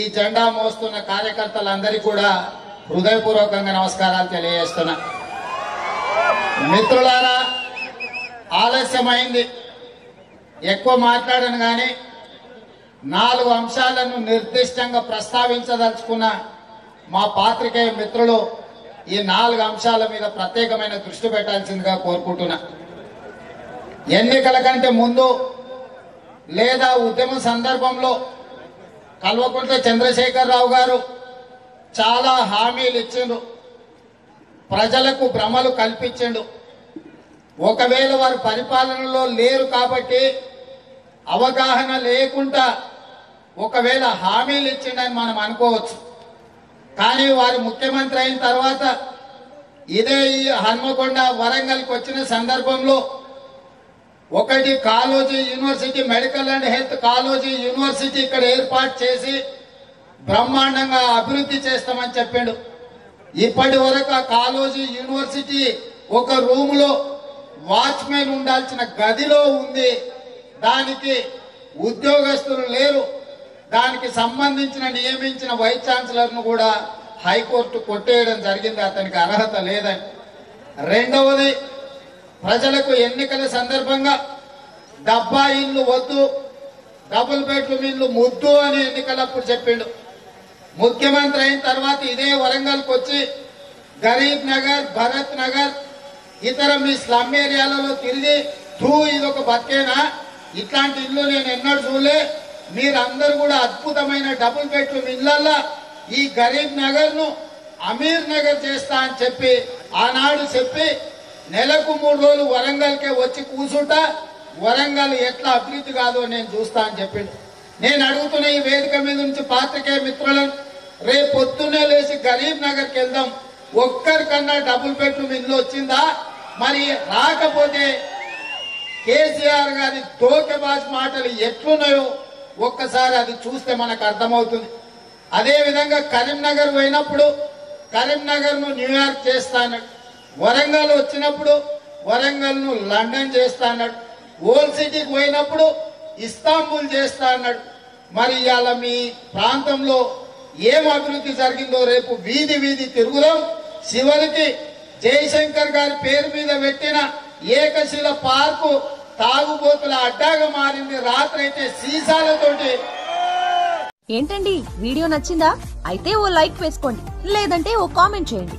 ఈ జెండా మోస్తున్న కార్యకర్తలందరికీ కూడా హృదయపూర్వకంగా నమస్కారాలు తెలియజేస్తున్నా. మిత్రులారా ఆలస్యమైంది. ఎక్కువ మాట్లాడను కానీ నాలుగు అంశాలను నిర్దిష్టంగా ప్రస్తావించదలుచుకున్న మా పాత్రికేయ మిత్రులు ఈ నాలుగు అంశాల మీద ప్రత్యేకమైన దృష్టి పెట్టాల్సిందిగా కోరుకుంటున్నా. ఎన్నికల కంటే ముందు లేదా ఉద్యమ సందర్భంలో కల్వకుంట్ల చంద్రశేఖరరావు గారు చాలా హామీలు ఇచ్చిండు ప్రజలకు భ్రమలు కల్పించిండు. ఒకవేళ వారు పరిపాలనలో లేరు కాబట్టి అవగాహన లేకుండా ఒకవేళ హామీలు ఇచ్చిండని మనం అనుకోవచ్చు. కానీ వారు ముఖ్యమంత్రి అయిన తర్వాత ఇదే ఈ హన్మకొండ వరంగల్కి వచ్చిన సందర్భంలో ఒకటి Kaloji university medical and health Kaloji university ఇక్కడ ఏర్పాటు చేసి బ్రహ్మాండంగా అభివృద్ధి చేస్తామని చెప్పాడు. ఇప్పటి వరకు ఆ కాలోజీ యూనివర్సిటీ ఒక రూమ్లో వాచ్మెన్ ఉండాల్సిన గదిలో ఉంది. దానికి ఉద్యోగస్తులు లేరు. దానికి సంబంధించిన నియమించిన వైస్ ఛాన్సలర్ను కూడా హైకోర్టు కొట్టేయడం జరిగింది. అతనికి అర్హత లేదని. రెండవది ప్రజలకు ఎన్నికల సందర్భంగా డబ్బా ఇల్లు వద్దు డబుల్ బెడ్రూమ్ ఇల్లు ముద్దు అని ఎన్నికలప్పుడు చెప్పిండు. ముఖ్యమంత్రి అయిన తర్వాత ఇదే వరంగల్కి వచ్చి గరీబ్ నగర్ భరత్ నగర్ ఇతర మీ స్లమ్ ఏరియాలలో తిరిగి త్రూ ఇది ఒక బతికేనా? ఇట్లాంటి ఇల్లు నేను ఎన్నడూ చూడలే. మీరందరూ కూడా అద్భుతమైన డబుల్ బెడ్రూమ్ ఇళ్ళల్లో ఈ గరీబ్ నగర్ను అమీర్ నగర్ చేస్తా అని చెప్పి ఆనాడు చెప్పి నెలకు మూడు రోజులు వరంగల్కే వచ్చి కూసుంటా వరంగల్ ఎట్లా అభివృద్ధి కాదో నేను చూస్తా అని చెప్పిండు. నేను అడుగుతున్న ఈ వేదిక మీద నుంచి పాత్రికేయ మిత్రులను రేపు పొద్దున్నే లేచి గరీబ్ నగర్కి వెళ్దాం. ఒక్కరికన్నా డబుల్ బెడ్రూమ్ ఇల్లు వచ్చిందా? మరి రాకపోతే కేసీఆర్ గారి దోకెబాజ్ మాటలు ఎట్లున్నాయో ఒక్కసారి అది చూస్తే మనకు అర్థమవుతుంది. అదేవిధంగా కరీంనగర్ పోయినప్పుడు కరీంనగర్ను న్యూయార్క్ చేస్తానట్టు వరంగల్ వచ్చినప్పుడు వరంగల్ను లండన్ చేస్తా అన్నాడు. ఓల్డ్ సిటీకి పోయినప్పుడు ఇస్తాంబుల్ చేస్తా అన్నాడు. మరి ఇవాళ మీ ప్రాంతంలో ఏం అభివృద్ధి జరిగిందో రేపు వీధి వీధి తిరుగుదాం. చివరికి జయశంకర్ గారి పేరు మీద పెట్టిన ఏకశిల పార్కు తాగుబోతుల అడ్డాగా మారింది. రాత్రి అయితే సీసాలతోటి. ఏంటండి? వీడియో నచ్చిందా? అయితే ఓ లైక్ వేసుకోండి. లేదంటే ఓ కామెంట్ చేయండి.